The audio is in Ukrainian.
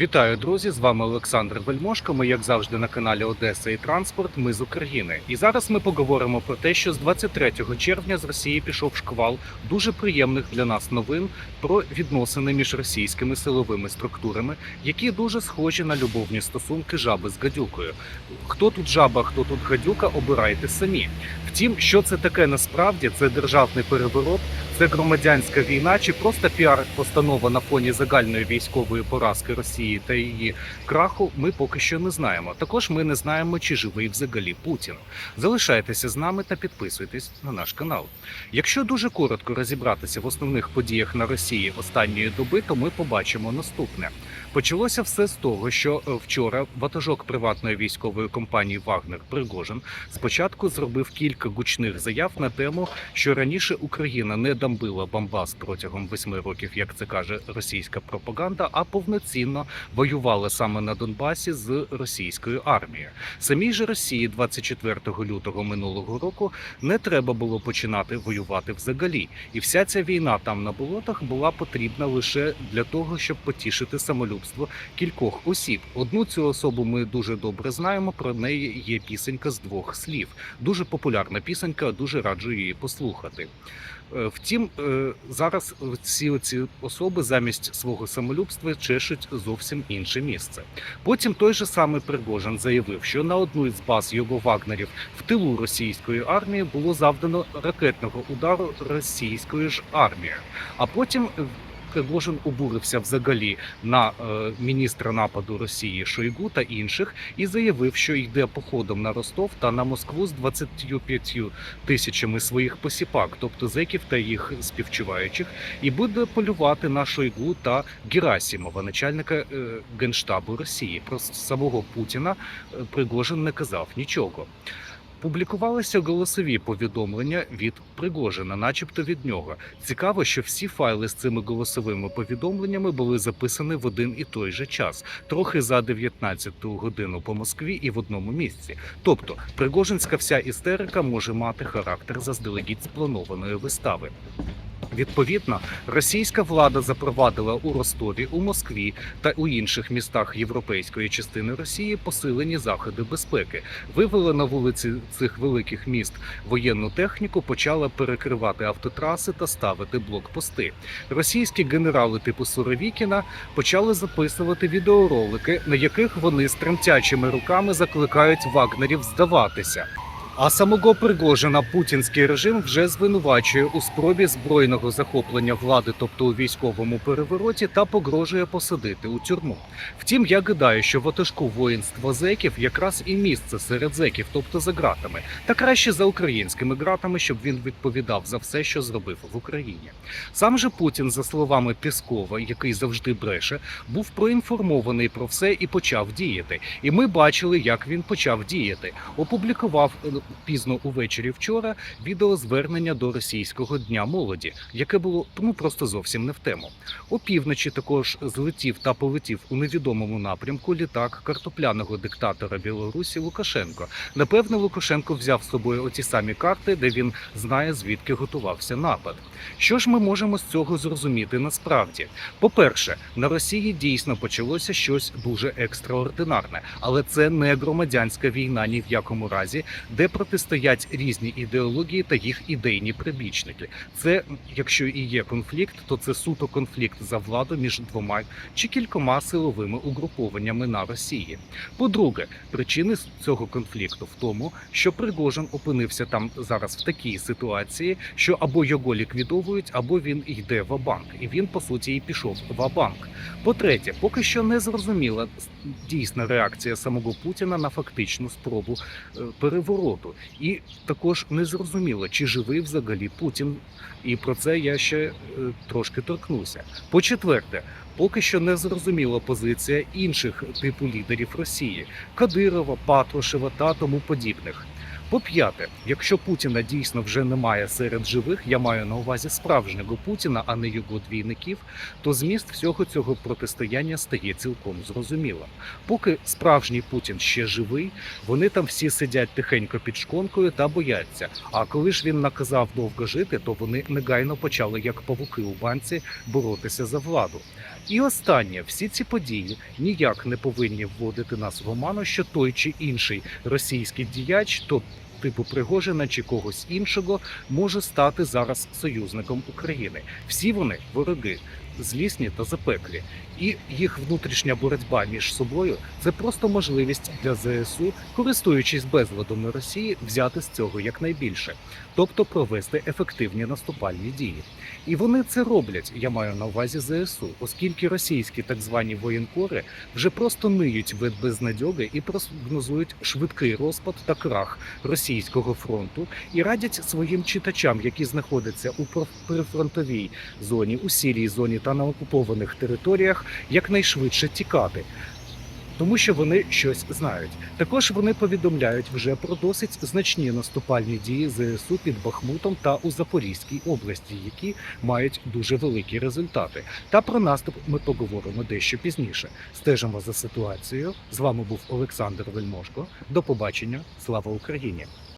Вітаю, друзі! З вами Олександр Вельмошко. Ми, як завжди, на каналі Одеса і Транспорт. Ми з України. І зараз ми поговоримо про те, що з 23 червня з Росії пішов шквал дуже приємних для нас новин про відносини між російськими силовими структурами, які дуже схожі на любовні стосунки жаби з гадюкою. Хто тут жаба, хто тут гадюка, обирайте самі. Втім, що це таке насправді? Це державний переворот, це громадянська війна чи просто піар-постанова на фоні загальної військової поразки Росії та її краху. Ми поки що не знаємо. Також ми не знаємо, чи живий взагалі Путін. Залишайтеся з нами та підписуйтесь на наш канал. Якщо дуже коротко розібратися в основних подіях на Росії останньої доби, то ми побачимо наступне. Почалося все з того, що е, вчора ватажок приватної військової компанії Вагнер Пригожин спочатку зробив кілька гучних заяв на тему, що раніше Україна не дамбила Бомбас протягом восьми років, як це каже російська пропаганда, а повноцінно воювала саме на Донбасі з російською армією. Самій же Росії 24 лютого минулого року не треба було починати воювати взагалі, і вся ця війна там на болотах була потрібна лише для того, щоб потішити самолюбство кількох осіб. Одну цю особу ми дуже добре знаємо. Про неї є пісенька з двох слів. Дуже популярна пісенька, дуже раджу її послухати. Е, Втім, е, зараз ці ці особи замість свого самолюбства чешуть зовсім інше місце. Потім той же самий Пригожин заявив, що на одну із баз його вагнерів в тилу російської армії було завдано ракетного удару російською ж армією. А потім Пригожин обурився взагалі на е, міністра нападу Росії Шойгу та інших і заявив, що йде походом на Ростов та на Москву з 25 тисячами своїх посіпак, тобто зеків та їх співчуваючих, і буде полювати на Шойгу та Герасімова, начальника е, генштабу Росії. Про самого Путіна е, Пригожин не казав нічого. Публікувалися голосові повідомлення від Пригожина, начебто від нього. Цікаво, що всі файли з цими голосовими повідомленнями були записані в один і той же час, трохи за 19 годину по Москві і в одному місці. Тобто, Пригожинська вся істерика може мати характер заздалегідь спланованої вистави. Відповідно, російська влада запровадила у Ростові, у Москві та у інших містах європейської частини Росії посилені заходи безпеки, вивела на вулиці цих великих міст воєнну техніку, почала перекривати автотраси та ставити блокпости. Російські генерали типу Суровікіна почали записувати відеоролики, на яких вони з тремтячими руками закликають вагнерів здаватися. А самого Пригожина путінський режим вже звинувачує у спробі збройного захоплення влади, тобто у військовому перевороті, та погрожує посадити у тюрму. Втім, я гадаю, що ватажку воїнства зеків якраз і місце серед зеків, тобто за ґратами, та краще за українськими ґратами, щоб він відповідав за все, що зробив в Україні. Сам же Путін, за словами Піскова, який завжди бреше, був проінформований про все і почав діяти. І ми бачили, як він почав діяти. Опублікував е, пізно увечері вчора відеозвернення до російського дня молоді, яке було ну просто зовсім не в тему. Опівночі також злетів та полетів у невідомому напрямку літак картопляного диктатора Білорусі Лукашенко. Напевне, Лукашенко взяв з собою оті самі карти, де він знає звідки готувався напад. Що ж ми можемо з цього зрозуміти насправді? По-перше, на Росії дійсно почалося щось дуже екстраординарне, але це не громадянська війна ні в якому разі, де протистоять різні ідеології та їх ідейні прибічники. Це, якщо і є конфлікт, то це суто конфлікт за владу між двома чи кількома силовими угрупованнями на Росії. По-друге, причини цього конфлікту в тому, що Пригожин опинився там зараз в такій ситуації, що або його ліквідовують, або він йде в банк, і він по суті і пішов в банк. По-третє, поки що не зрозуміла дійсна реакція самого Путіна на фактичну спробу е, перевороту, і також не зрозуміло, чи живий взагалі Путін. І про це я ще е, трошки торкнуся. По-четверте, поки що не зрозуміла позиція інших типу лідерів Росії Кадирова, Патрушева та тому подібних. По-п'яте, якщо Путіна дійсно вже немає серед живих, я маю на увазі справжнього Путіна, а не його двійників, то зміст всього цього протистояння стає цілком зрозумілим. Поки справжній Путін ще живий, вони там всі сидять тихенько під шконкою та бояться. А коли ж він наказав довго жити, то вони негайно почали, як павуки у банці, боротися за владу. І останнє, всі ці події ніяк не повинні вводити нас в оману, що той чи інший російський діяч, то типу Пригожина чи когось іншого, може стати зараз союзником України. Всі вони вороги, злісні та запеклі. І їх внутрішня боротьба між собою це просто можливість для ЗСУ, користуючись безладом Росії, взяти з цього якнайбільше, тобто провести ефективні наступальні дії. І вони це роблять. Я маю на увазі ЗСУ, оскільки російські так звані воєнкори вже просто ниють від безнадьоги і прогнозують швидкий розпад та крах російського фронту і радять своїм читачам, які знаходяться у прифронтовій зоні, у сірій зоні та на окупованих територіях, якнайшвидше тікати. Тому що вони щось знають. Також вони повідомляють вже про досить значні наступальні дії ЗСУ під Бахмутом та у Запорізькій області, які мають дуже великі результати. Та про наступ ми поговоримо дещо пізніше. Стежимо за ситуацією. З вами був Олександр Вельмошко. До побачення. Слава Україні!